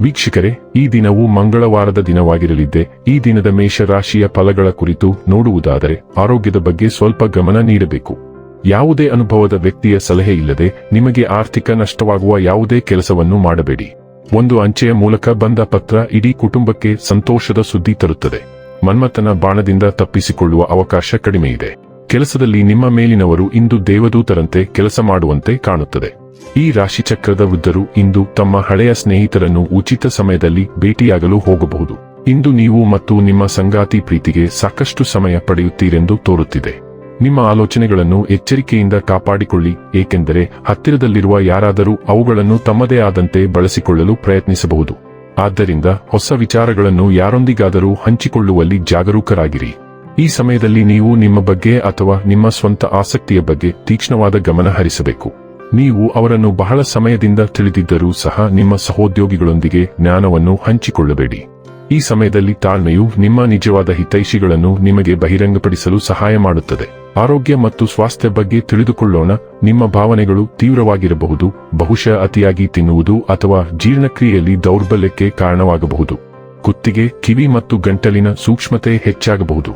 ವೀಕ್ಷಕರೇ, ಈ ದಿನವು ಮಂಗಳವಾರದ ದಿನವಾಗಿರಲಿದ್ದೆ, ಈ ದಿನದ ಮೇಷರಾಶಿಯ ಫಲಗಳ ಕುರಿತು ನೋಡುವುದಾದರೆ ಆರೋಗ್ಯದ ಬಗ್ಗೆ ಸ್ವಲ್ಪ ಗಮನ ನೀಡಬೇಕು. ಯಾವುದೇ ಅನುಭವದ ವ್ಯಕ್ತಿಯ ಸಲಹೆ ಇಲ್ಲದೆ ನಿಮಗೆ ಆರ್ಥಿಕ ನಷ್ಟವಾಗುವ ಯಾವುದೇ ಕೆಲಸವನ್ನು ಮಾಡಬೇಡಿ. ಒಂದು ಅಂಚೆಯ ಮೂಲಕ ಬಂದ ಪತ್ರ ಇಡೀ ಕುಟುಂಬಕ್ಕೆ ಸಂತೋಷದ ಸುದ್ದಿ ತರುತ್ತದೆ. ಮನ್ಮಥನ ಬಾಣದಿಂದ ತಪ್ಪಿಸಿಕೊಳ್ಳುವ ಅವಕಾಶ ಕಡಿಮೆಯಿದೆ. ಕೆಲಸದಲ್ಲಿ ನಿಮ್ಮ ಮೇಲಿನವರು ಇಂದು ದೇವದೂತರಂತೆ ಕೆಲಸ ಮಾಡುವಂತೆ ಕಾಣುತ್ತದೆ. ಈ ರಾಶಿಚಕ್ರದ ವೃದ್ಧರು ಇಂದು ತಮ್ಮ ಹಳೆಯ ಸ್ನೇಹಿತರನ್ನು ಉಚಿತ ಸಮಯದಲ್ಲಿ ಭೇಟಿಯಾಗಲು ಹೋಗಬಹುದು. ಇಂದು ನೀವು ಮತ್ತು ನಿಮ್ಮ ಸಂಗಾತಿ ಪ್ರೀತಿಗೆ ಸಾಕಷ್ಟು ಸಮಯ ಪಡೆಯುತ್ತೀರೆಂದು ತೋರುತ್ತಿದೆ. ನಿಮ್ಮ ಆಲೋಚನೆಗಳನ್ನು ಎಚ್ಚರಿಕೆಯಿಂದ ಕಾಪಾಡಿಕೊಳ್ಳಿ, ಏಕೆಂದರೆ ಹತ್ತಿರದಲ್ಲಿರುವ ಯಾರಾದರೂ ಅವುಗಳನ್ನು ತಮ್ಮದೇ ಆದಂತೆ ಬಳಸಿಕೊಳ್ಳಲು ಪ್ರಯತ್ನಿಸಬಹುದು. ಆದ್ದರಿಂದ ಹೊಸ ವಿಚಾರಗಳನ್ನು ಯಾರೊಂದಿಗಾದರೂ ಹಂಚಿಕೊಳ್ಳುವಲ್ಲಿ ಜಾಗರೂಕರಾಗಿರಿ. ಈ ಸಮಯದಲ್ಲಿ ನೀವು ನಿಮ್ಮ ಬಗ್ಗೆ ಅಥವಾ ನಿಮ್ಮ ಸ್ವಂತ ಆಸಕ್ತಿಯ ಬಗ್ಗೆ ತೀಕ್ಷ್ಣವಾದ ಗಮನ ಹರಿಸಬೇಕು. ನೀವು ಅವರನ್ನು ಬಹಳ ಸಮಯದಿಂದ ತಿಳಿದಿದ್ದರೂ ಸಹ ನಿಮ್ಮ ಸಹೋದ್ಯೋಗಿಗಳೊಂದಿಗೆ ಜ್ಞಾನವನ್ನು ಹಂಚಿಕೊಳ್ಳಬೇಡಿ. ಈ ಸಮಯದಲ್ಲಿ ತಾಳ್ಮೆಯು ನಿಮ್ಮ ನಿಜವಾದ ಹಿತೈಷಿಗಳನ್ನು ನಿಮಗೆ ಬಹಿರಂಗಪಡಿಸಲು ಸಹಾಯ ಮಾಡುತ್ತದೆ. ಆರೋಗ್ಯ ಮತ್ತು ಸ್ವಾಸ್ಥ್ಯ ಬಗ್ಗೆ ತಿಳಿದುಕೊಳ್ಳೋಣ. ನಿಮ್ಮ ಭಾವನೆಗಳು ತೀವ್ರವಾಗಿರಬಹುದು, ಬಹುಶಃ ಅತಿಯಾಗಿ ತಿನ್ನುವುದು ಅಥವಾ ಜೀರ್ಣಕ್ರಿಯೆಯಲ್ಲಿ ದೌರ್ಬಲ್ಯಕ್ಕೆ ಕಾರಣವಾಗಬಹುದು. ಕುತ್ತಿಗೆ, ಕಿವಿ ಮತ್ತು ಗಂಟಲಿನ ಸೂಕ್ಷ್ಮತೆ ಹೆಚ್ಚಾಗಬಹುದು.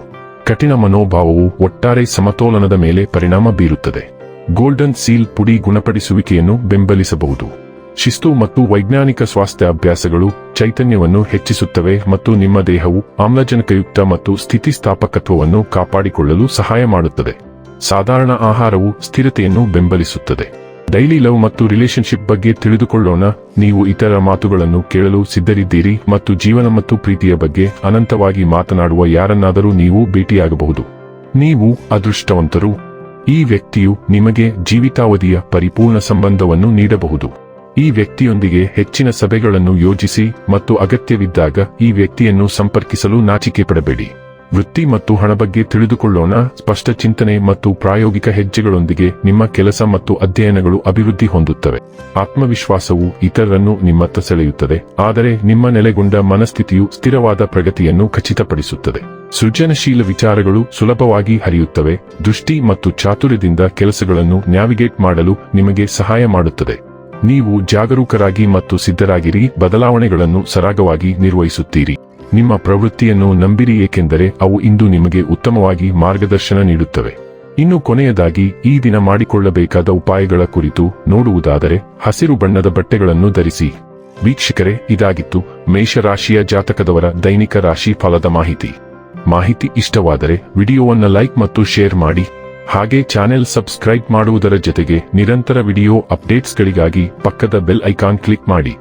ಕಠಿಣ ಮನೋಭಾವವು ಒಟ್ಟಾರೆ ಸಮತೋಲನದ ಮೇಲೆ ಪರಿಣಾಮ ಬೀರುತ್ತದೆ. ಗೋಲ್ಡನ್ ಸೀಲ್ ಪುಡಿ ಗುಣಪಡಿಸುವಿಕೆಯನ್ನು ಬೆಂಬಲಿಸಬಹುದು. ಶಿಸ್ತು ಮತ್ತು ವೈಜ್ಞಾನಿಕ ಸ್ವಾಸ್ಥ್ಯ ಅಭ್ಯಾಸಗಳು ಚೈತನ್ಯವನ್ನು ಹೆಚ್ಚಿಸುತ್ತವೆ ಮತ್ತು ನಿಮ್ಮ ದೇಹವು ಆಮ್ಲಜನಕಯುಕ್ತ ಮತ್ತು ಸ್ಥಿತಿಸ್ಥಾಪಕತ್ವವನ್ನು ಕಾಪಾಡಿಕೊಳ್ಳಲು ಸಹಾಯ ಮಾಡುತ್ತದೆ. ಸಾಧಾರಣ ಆಹಾರವು ಸ್ಥಿರತೆಯನ್ನು ಬೆಂಬಲಿಸುತ್ತದೆ. ಡೈಲಿ ಲವ್ ಮತ್ತು ರಿಲೇಶನ್ಶಿಪ್ ಬಗ್ಗೆ ತಿಳಿದುಕೊಳ್ಳೋಣ. ನೀವು ಇತರ ಮಾತುಗಳನ್ನು ಕೇಳಲು ಸಿದ್ಧರಿದ್ದೀರಿ ಮತ್ತು ಜೀವನ ಮತ್ತು ಪ್ರೀತಿಯ ಬಗ್ಗೆ ಅನಂತವಾಗಿ ಮಾತನಾಡುವ ಯಾರನ್ನಾದರೂ ನೀವು ಭೇಟಿಯಾಗಬಹುದು. ನೀವು ಅದೃಷ್ಟವಂತರು. ಈ ವ್ಯಕ್ತಿಯು ನಿಮಗೆ ಜೀವಿತಾವಧಿಯ ಪರಿಪೂರ್ಣ ಸಂಬಂಧವನ್ನು ನೀಡಬಹುದು. ಈ ವ್ಯಕ್ತಿಯೊಂದಿಗೆ ಹೆಚ್ಚಿನ ಸಭೆಗಳನ್ನು ಯೋಜಿಸಿ ಮತ್ತು ಅಗತ್ಯವಿದ್ದಾಗ ಈ ವ್ಯಕ್ತಿಯನ್ನು ಸಂಪರ್ಕಿಸಲು ನಾಚಿಕೆ ಪಡಬೇಡಿ ವೃತ್ತಿ ಮತ್ತು ಹಣ ಬಗ್ಗೆ ತಿಳಿದುಕೊಳ್ಳೋಣ. ಸ್ಪಷ್ಟ ಚಿಂತನೆ ಮತ್ತು ಪ್ರಾಯೋಗಿಕ ಹೆಜ್ಜೆಗಳೊಂದಿಗೆ ನಿಮ್ಮ ಕೆಲಸ ಮತ್ತು ಅಧ್ಯಯನಗಳು ಅಭಿವೃದ್ಧಿ ಹೊಂದುತ್ತವೆ. ಆತ್ಮವಿಶ್ವಾಸವು ಇತರರನ್ನು ನಿಮ್ಮತ್ತ ಸೆಳೆಯುತ್ತದೆ. ಆದರೆ ನಿಮ್ಮ ನೆಲೆಗೊಂಡ ಮನಸ್ಥಿತಿಯು ಸ್ಥಿರವಾದ ಪ್ರಗತಿಯನ್ನು ಖಚಿತಪಡಿಸುತ್ತದೆ. ಸೃಜನಶೀಲ ವಿಚಾರಗಳು ಸುಲಭವಾಗಿ ಹರಿಯುತ್ತವೆ. ದೃಷ್ಟಿ ಮತ್ತು ಚಾತುರ್ಯದಿಂದ ಕೆಲಸಗಳನ್ನು ನ್ಯಾವಿಗೇಟ್ ಮಾಡಲು ನಿಮಗೆ ಸಹಾಯ ಮಾಡುತ್ತದೆ. ನೀವು ಜಾಗರೂಕರಾಗಿ ಮತ್ತು ಸಿದ್ಧರಾಗಿರಿ. ಬದಲಾವಣೆಗಳನ್ನು ಸರಾಗವಾಗಿ ನಿರ್ವಹಿಸುತ್ತೀರಿ. ನಿಮ್ಮ ಪ್ರವೃತ್ತಿಯನ್ನು ನಂಬಿರಿ ಏಕೆಂದರೆ ಅವು ಇಂದು ನಿಮಗೆ ಉತ್ತಮವಾಗಿ ಮಾರ್ಗದರ್ಶನ ನೀಡುತ್ತವೆ. ಇನ್ನು ಕೊನೆಯದಾಗಿ, ಈ ದಿನ ಮಾಡಿಕೊಳ್ಳಬೇಕಾದ ಉಪಾಯಗಳ ಕುರಿತು ನೋಡುವುದಾದರೆ, ಹಸಿರು ಬಣ್ಣದ ಬಟ್ಟೆಗಳನ್ನು ಧರಿಸಿ. ವೀಕ್ಷಕರೇ, ಇದಾಗಿತ್ತು ಮೇಷರಾಶಿಯ ಜಾತಕದವರ ದೈನಿಕ ರಾಶಿ ಫಲದ ಮಾಹಿತಿ. ಮಾಹಿತಿ ಇಷ್ಟವಾದರೆ, ವಿಡಿಯೋವನ್ನು ಲೈಕ್ ಮತ್ತು ಶೇರ್ ಮಾಡಿ. ಹಾಗೆ ಚಾನೆಲ್ ಸಬ್ಸ್ಕ್ರೈಬ್ ಮಾಡುವುದರ ಜೊತೆಗೆ ನಿರಂತರ ವಿಡಿಯೋ ಅಪ್ಡೇಟ್ಸ್ಗಳಿಗಾಗಿ ಪಕ್ಕದ ಬೆಲ್ ಐಕಾನ್ ಕ್ಲಿಕ್ ಮಾಡಿ.